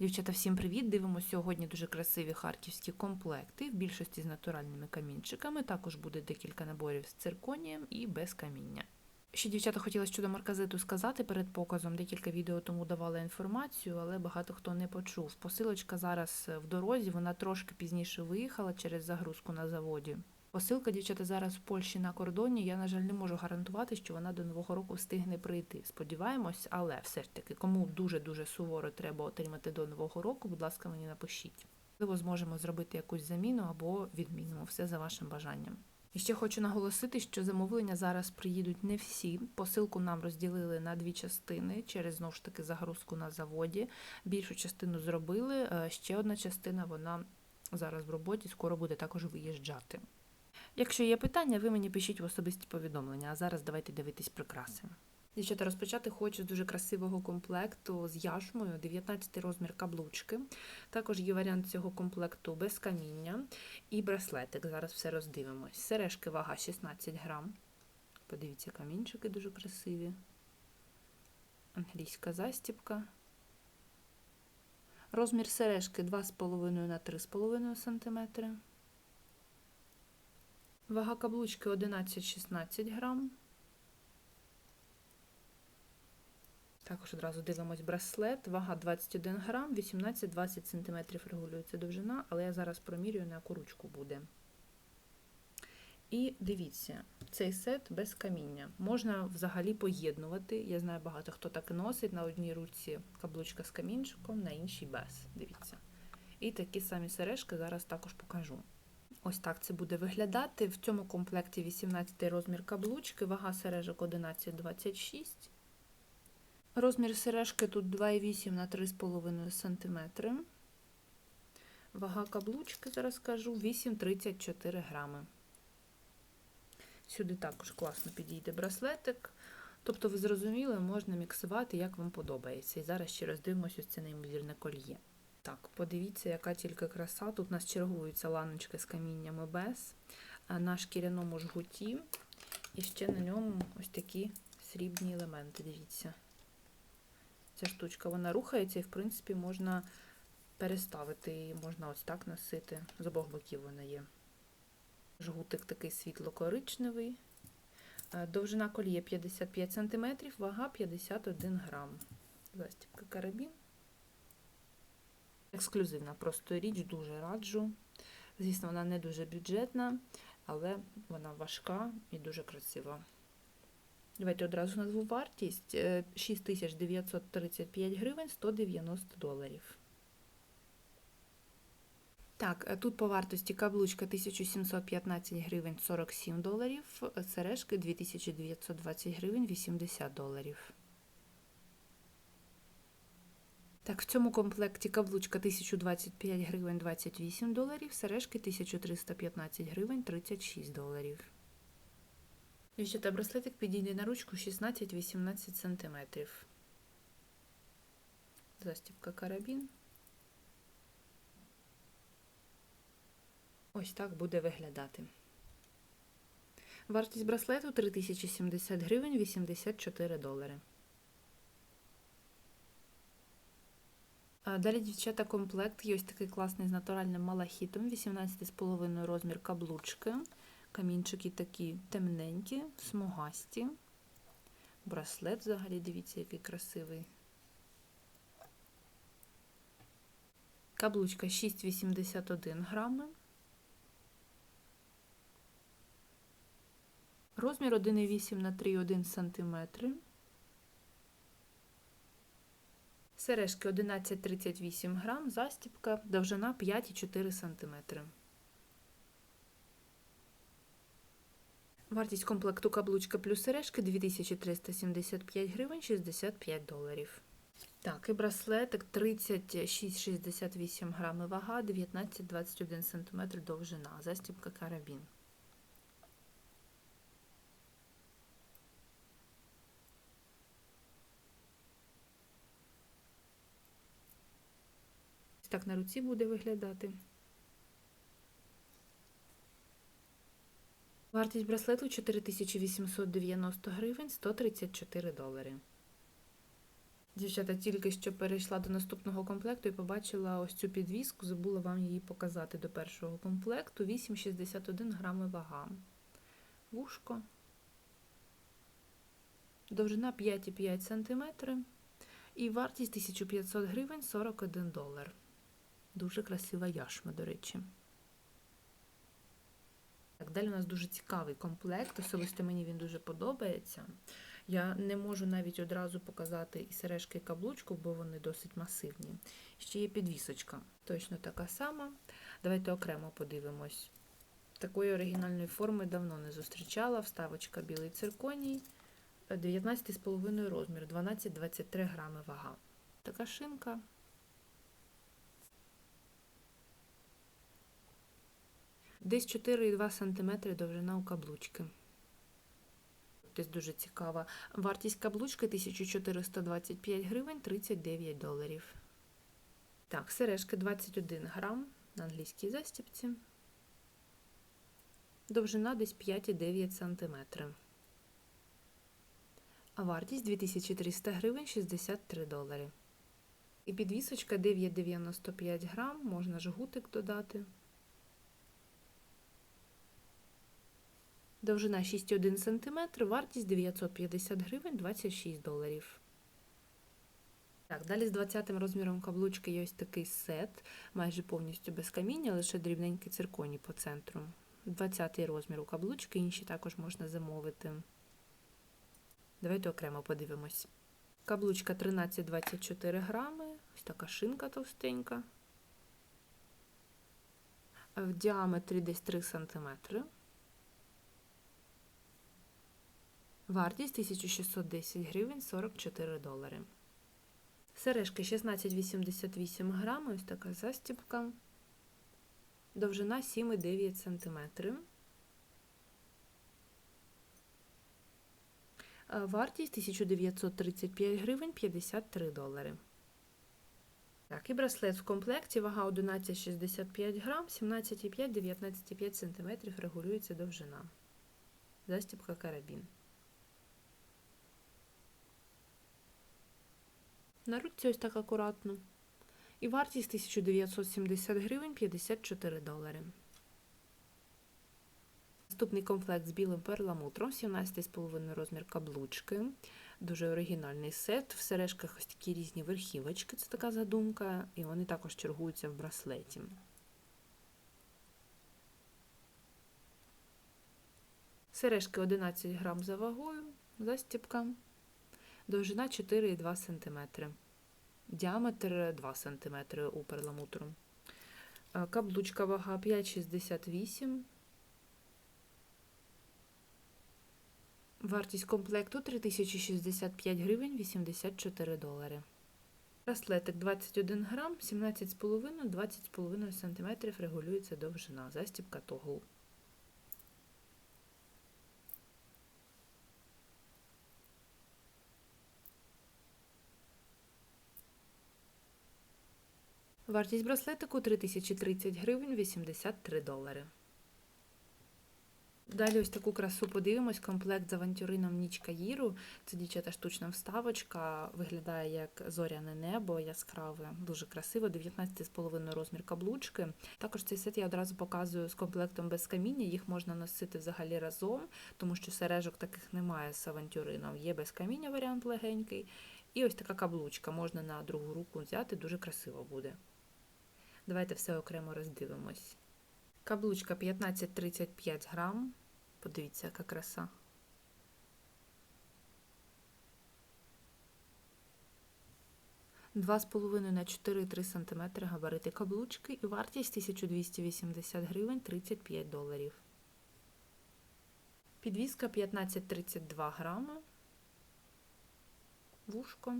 Дівчата, всім привіт! Дивимося сьогодні дуже красиві харківські комплекти, в більшості з натуральними камінчиками. Також буде декілька наборів з цирконієм і без каміння. Ще дівчата хотіла щодо марказиту сказати перед показом. Декілька відео тому давала інформацію, але багато хто не почув. Посилочка зараз в дорозі, вона трошки пізніше виїхала через загрузку на заводі. Посилка, дівчата, зараз в Польщі на кордоні. Я, на жаль, не можу гарантувати, що вона до нового року встигне прийти. Сподіваємось, але все ж таки, кому дуже-дуже суворо треба отримати до нового року, будь ласка, мені напишіть. Можливо, зможемо зробити якусь заміну або відмінимо все за вашим бажанням. І ще хочу наголосити, що замовлення зараз приїдуть не всі. Посилку нам розділили на дві частини через знову ж таки загрузку на заводі. Більшу частину зробили. е, Ще одна частина вона зараз в роботі, скоро буде також виїжджати. Якщо є питання, ви мені пишіть в особисті повідомлення, а зараз давайте дивитись прикраси. Дівчата, розпочати хочу з дуже красивого комплекту з яшмою, 19 розмір каблучки. Також є варіант цього комплекту без каміння і браслетик. Зараз все роздивимось. Сережки вага 16 грам. Подивіться, камінчики дуже красиві. Англійська застібка. Розмір сережки 2,5 на 3,5 см. Вага каблучки 11-16 грам. Також одразу дивимось браслет. Вага 21 грам, 18-20 см регулюється довжина, але я зараз промірюю, на яку ручку буде. І дивіться, цей сет без каміння. Можна взагалі поєднувати. Я знаю, багато хто так носить. На одній руці каблучка з камінчиком, на іншій без. Дивіться. І такі самі сережки зараз також покажу. Ось так це буде виглядати. В цьому комплекті 18 розмір каблучки, вага сережок 11,26. Розмір сережки тут 2,8 на 3,5 см. Вага каблучки, зараз скажу, 8,34 грами. Сюди також класно підійде браслетик. Тобто, ви зрозуміли, можна міксувати, як вам подобається. І зараз ще роздивимося ось це неймовірне кольє. Так, подивіться, яка тільки краса. Тут у нас чергуються ланочки з каміннями без, на шкіряному жгуті. І ще на ньому ось такі срібні елементи. Дивіться. Ця штучка вона рухається і, в принципі, можна переставити її, можна ось так носити. З обох боків вона є. Жгутик такий світло-коричневий. Довжина колії 55 см, вага 51 грам. Застібка карабін. Ексклюзивна просто річ, дуже раджу. Звісно, вона не дуже бюджетна, але вона важка і дуже красива. Давайте одразу назву вартість 6935 гривень 190 доларів. Так, тут по вартості каблучка 1715 гривень 47 доларів, сережки 2920 гривень 80 доларів. Так, в цьому комплекті каблучка 1025 гривень 28 доларів, сережки 1315 гривень 36 доларів. Дівчата, браслетик підійде на ручку 16-18 см. Застібка карабін. Ось так буде виглядати. Вартість браслету 3070 гривень 84 долари. Далі, дівчата, комплект є ось такий класний з натуральним малахітом, 18,5 розмір каблучки. Камінчики такі темненькі, смугасті. Браслет взагалі, дивіться, який красивий. Каблучка 6,81 грами. Розмір 1,8 на 3,1 см. Сережки 11,38 грам, застібка, довжина 5,4 см. Вартість комплекту каблучка плюс сережки 2375 гривень 65 доларів. Так, і браслетик 36,68 грами вага, 19,21 см довжина, застібка карабін. Так на руці буде виглядати. Вартість браслету 4890 гривень 134 долари. Дівчата, тільки що перейшла до наступного комплекту і побачила ось цю підвіску, забула вам її показати до першого комплекту. 8,61 грами вага. Вушко. Довжина 5,5 см. І вартість 1500 гривень 41 долар. Дуже красива яшма, до речі. Так, далі у нас дуже цікавий комплект. Особисто мені він дуже подобається. Я не можу навіть одразу показати і сережки, і каблучку, бо вони досить масивні. Ще є підвісочка, точно така сама. Давайте окремо подивимось. Такої оригінальної форми давно не зустрічала. Вставочка білий цирконій, 19,5 розмір, 12-23 грами вага. Така шинка. Десь 4,2 см довжина у каблучки. Тобто дуже цікава. Вартість каблучки 1425 гривень 39 доларів. Так, сережки 21 грам на англійській застіпці. Довжина десь 5,9 см. А вартість 2300 гривень 63 долари. І підвісочка 9,95 грам, можна жгутик додати. Довжина 6,1 см, вартість 950 гривень 26 доларів. Так, далі з 20 розміром каблучки є ось такий сет, майже повністю без каміння, лише дрібненький цирконій по центру. 20 розмір у каблучки, інші також можна замовити. Давайте окремо подивимось. Каблучка 13-24 грами, ось така шинка товстенька. В діаметрі десь 3 см. Вартість 1610 гривень 44 долари. Сережки 16,88 грами, ось така застібка. Довжина 7,9 см. Вартість 1935 гривень 53 долари. Так, і браслет в комплекті, вага 11,65 грам, 17,5-19,5 см регулюється довжина. Застібка карабін. На ось так акуратно. І вартість 1970 гривень 54 долари. Наступний комплект з білим перламутром, 17,5 розмір каблучки. Дуже оригінальний сет. В сережках ось такі різні верхівочки, це така задумка, і вони також чергуються в браслеті. Сережки 11 грам за вагою, застіпка. Довжина 4,2 см. Діаметр 2 см у перламутру. Каблучка вага 5,68. Вартість комплекту 3065 гривень 84 долари. Браслетик 21 грам, 17,5-20,5 см регулюється довжина. Застібка тогл. Вартість браслетику 3030 гривень 83 долари. Далі ось таку красу подивимось. Комплект з авантюрином Нічка Їру. Це дівчата штучна вставочка, виглядає як зоряне небо, яскраве, дуже красиво, 19,5 розмір каблучки. Також цей сет я одразу показую з комплектом без каміння. Їх можна носити взагалі разом, тому що сережок таких немає з авантюрином. Є без каміння варіант легенький. І ось така каблучка можна на другу руку взяти, дуже красиво буде. Давайте все окремо роздивимось. Каблучка 15-35 грам. Подивіться, яка краса. Два з половиною на 4,3 см габарити каблучки і вартість 1280 гривень 35 доларів. Підвіска 15-32 грами. Вушко.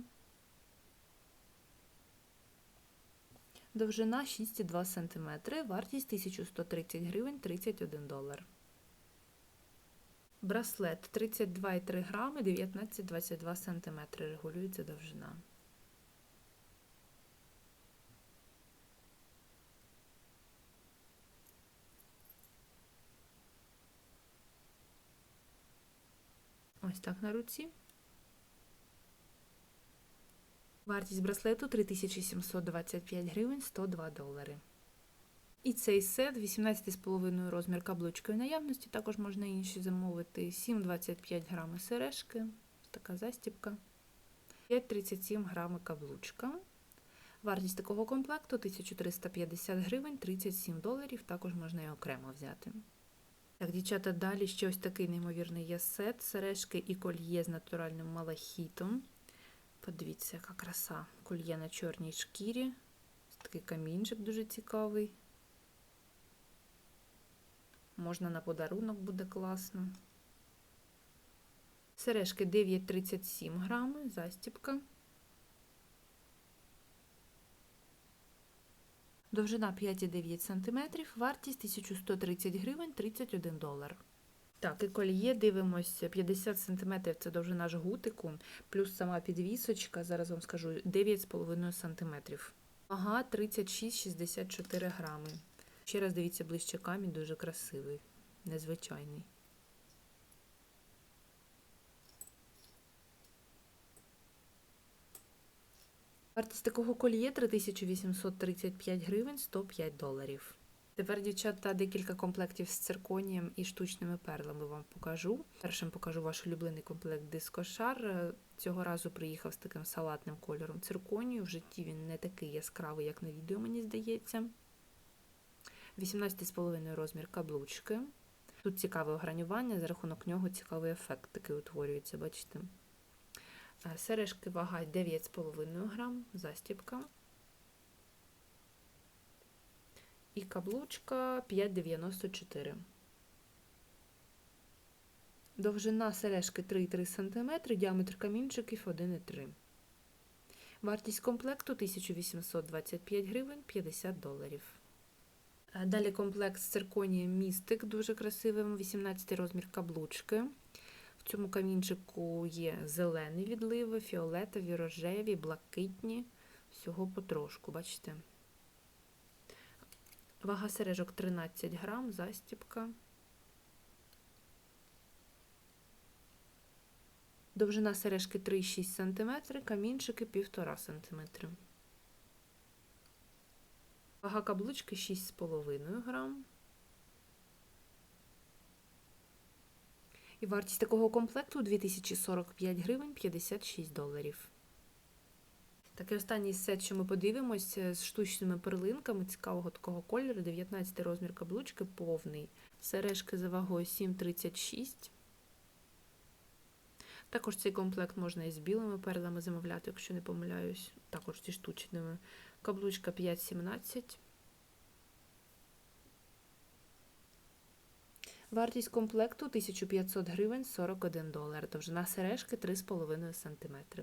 Довжина 6,2 см, вартість 1130 гривень 31 долар. Браслет 32,3 грами, 19-22 см. Регулюється довжина. Ось так на руці. Вартість браслету 3725 гривень 102 долари. І цей сет 18,5 розмір каблучкою наявності, також можна інші замовити. 7,25 грами сережки, така застібка. 5,37 грами каблучка. Вартість такого комплекту 1350 гривень, 37 доларів, також можна і окремо взяти. Так, дівчата, далі ще ось такий неймовірний є сет, сережки і кольє з натуральним малахітом. Подивіться, яка краса. Кольє на чорній шкірі. Такий камінчик дуже цікавий. Можна на подарунок буде класно. Сережки 9,37 грами, застіпка. Довжина 5,9 см, вартість 1130 гривень 31 долар. Так, і кольє дивимося 50 см це довжина жгутику, плюс сама підвісочка, зараз вам скажу, 9,5 см. Ага, 36-64 грами. Ще раз дивіться ближче камінь, дуже красивий, незвичайний. Вартість такого кольє 3835 гривень 105 доларів. Тепер, дівчата, декілька комплектів з цирконієм і штучними перлами вам покажу. Першим покажу ваш улюблений комплект дискошар. Цього разу приїхав з таким салатним кольором цирконію. В житті він не такий яскравий, як на відео, мені здається. 18,5 розмір каблучки. Тут цікаве огранювання, за рахунок нього цікавий ефект такий утворюється, бачите? Сережки вага 9,5 грам, застібка. І каблучка 5,94. Довжина сережки 3,3 см, діаметр камінчиків 1,3 Вартість комплекту 1825 гривень 50 доларів. Далі комплект з цирконієм містик, дуже красивим, 18 розмір каблучки. В цьому камінчику є зелені відливи, фіолетові, рожеві, блакитні, всього потрошку, бачите? Вага сережок 13 грам, застіпка. Довжина сережки 3,6 см, камінчики 1,5 см. Вага каблучки 6,5 грам. І вартість такого комплекту 2045 гривень 56 доларів. Такий останній сет, що ми подивимося, з штучними перлинками цікавого такого кольору, 19 розмір каблучки повний. Сережки за вагою 7,36. Також цей комплект можна і з білими перлами замовляти, якщо не помиляюсь. Також зі штучними. Каблучка 5,17. Вартість комплекту 1500 гривень 41 долар. Довжина сережки 3,5 см.